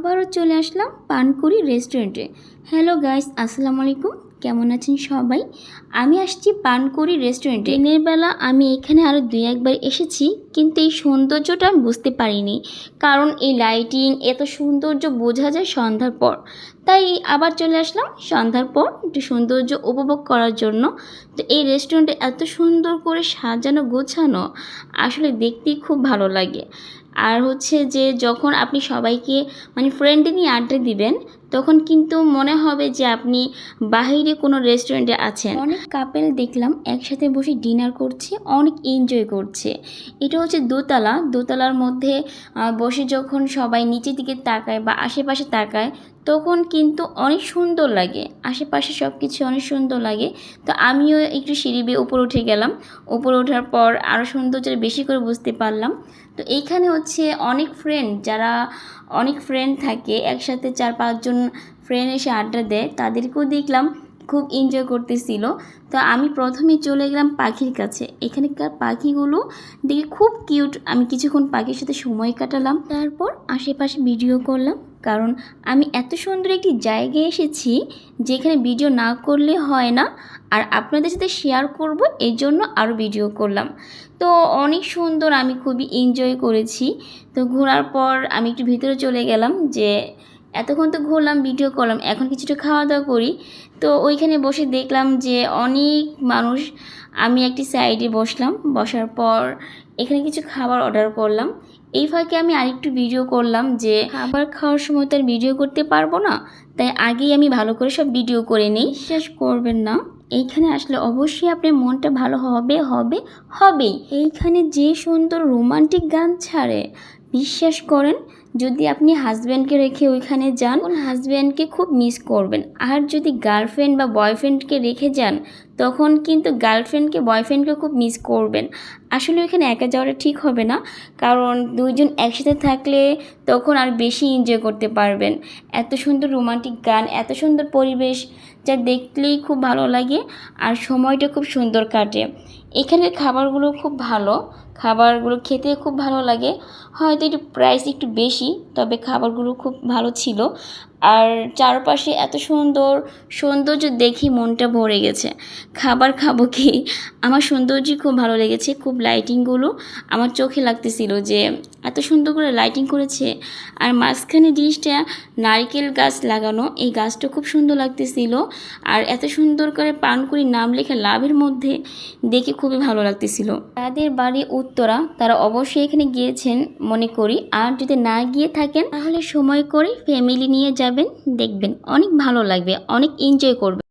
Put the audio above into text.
আবারও চলে আসলাম পানকুড়ি রেস্টুরেন্টে। হ্যালো গাইস আসসালামু আলাইকুম কেমন আছেন সবাই? আমি আসছি পানকুড়ি রেস্টুরেন্টে। দিনের বেলা আমি এখানে আরও দুই একবার এসেছি, কিন্তু এই সৌন্দর্যটা আমি বুঝতে পারিনি, কারণ এই লাইটিং এত সৌন্দর্য বোঝা যায় সন্ধ্যার পর। তাই আবার চলে আসলাম সন্ধ্যার পর একটু সৌন্দর্য উপভোগ করার জন্য। তো এই রেস্টুরেন্টে এত সুন্দর করে সাজানো গোছানো, আসলে দেখতেই খুব ভালো লাগে। আর হচ্ছে যে যখন আপনি সবাইকে মানে ফ্রেন্ডলি নিয়ে আড্ডা দিবেন তখন কিন্তু মনে হবে যে আপনি বাহিরে কোনো রেস্টুরেন্টে আছেন। অনেক কাপেল দেখলাম একসাথে বসে ডিনার করছে, অনেক এনজয় করছে। এটা হচ্ছে দোতলা। দোতলার মধ্যে বসে যখন সবাই নিচের দিকে তাকায় বা আশেপাশে তাকায়, তখন কিন্তু অনেক সুন্দর লাগে। আশেপাশে সব কিছু অনেক সুন্দর লাগে। তো আমিও একটু সিঁড়ি বেয়ে উপরে উঠে গেলাম। উপরে ওঠার পর আরও সৌন্দর্যটা বেশি করে বুঝতে পারলাম। তো এইখানে হচ্ছে অনেক ফ্রেন্ড যারা অনেক ফ্রেন্ড থাকে, একসাথে চার পাঁচজন ফ্রেন্ড এসে আড্ডা দেয়, তাদেরকেও দেখলাম, খুব এনজয় করতেছিল। তো আমি প্রথমে চলে গেলাম পাখির কাছে। এখানকার পাখিগুলো দেখে খুব কিউট আমি কিছুক্ষণ পাখির সাথে সময় কাটালাম, তারপর আশেপাশে ভিডিও করলাম। কারণ আমি এত সুন্দর একটি জায়গায় এসেছি যেখানে ভিডিও না করলে হয় না। আর আপনাদের সাথে শেয়ার করব এই জন্য আরও ভিডিও করলাম। তো অনেক সুন্দর আমি খুবই এনজয় করেছি। তো ঘোরার পর আমি একটু ভিতরে চলে গেলাম যে এতক্ষণ তো ঘুরলাম ভিডিও করলাম, এখন কিছুটা খাওয়া দাওয়া করি। তো ওইখানে বসে দেখলাম যে অনেক মানুষ, আমি একটি সাইডে বসলাম, বসার পর এখানে কিছু খাবার অর্ডার করলাম। এই ফাঁকে আমি আরেকটু ভিডিও করলাম যে খাবার খাওয়ার সময় তো আর ভিডিও করতে পারব না, তাই আগেই আমি ভালো করে সব ভিডিও করে নিই। বিশ্বাস করবেন না, এইখানে আসলে অবশ্যই আপনার মনটা ভালো হবে হবে, হবেই। এইখানে যে সুন্দর রোমান্টিক গান ছাড়ে, বিশ্বাস করেন যদি আপনি হাজব্যান্ডকে রেখে ওইখানে যান হাজব্যান্ডকে খুব মিস করবেন। আর যদি গার্লফ্রেন্ড বা বয়ফ্রেন্ডকে রেখে যান তখন কিন্তু গার্লফ্রেন্ডকে বয়ফ্রেন্ডকে খুব মিস করবেন। আসলে ওইখানে একা যাওয়াটা ঠিক হবে না। কারণ দুইজন একসাথে থাকলে তখন আর বেশি এনজয় করতে পারবেন। এত সুন্দর রোমান্টিক গান, এত সুন্দর পরিবেশ যা দেখলেই খুব ভালো লাগে আর সময়টা খুব সুন্দর কাটে। এখানের খাবারগুলো খুব ভালো। খাবারগুলো খেতে খুব ভালো লাগে। হয়তো একটু প্রাইস একটু বেশি, তবে খাবারগুলো খুব ভালো ছিল। আর চারপাশে এত সুন্দর সৌন্দর্য দেখি মনটা ভরে গেছে। খাবার খাব কি? আমার সৌন্দর্যই খুব ভালো লেগেছে, খুব লাইটিংগুলো আমার চোখে লাগতেছিল যে এত সুন্দর করে লাইটিং করেছে। আর মাঝখানে জিনিসটা নারকেল গাছ লাগানো, এই গাছটা খুব সুন্দর লাগতেছিল। আর এত সুন্দর করে পানকুড়ি নাম লেখা লাভের মধ্যে দেখে খুবই ভালো লাগতেছিল। তাদের বাড়ি উত্তরা, তারা অবশ্যই এখানে গিয়েছেন মনে করি। আর যদি না গিয়ে থাকেন, তাহলে সময় করে ফ্যামিলি নিয়ে যাবেন। দেখবেন অনেক ভালো লাগবে অনেক এনজয় করবে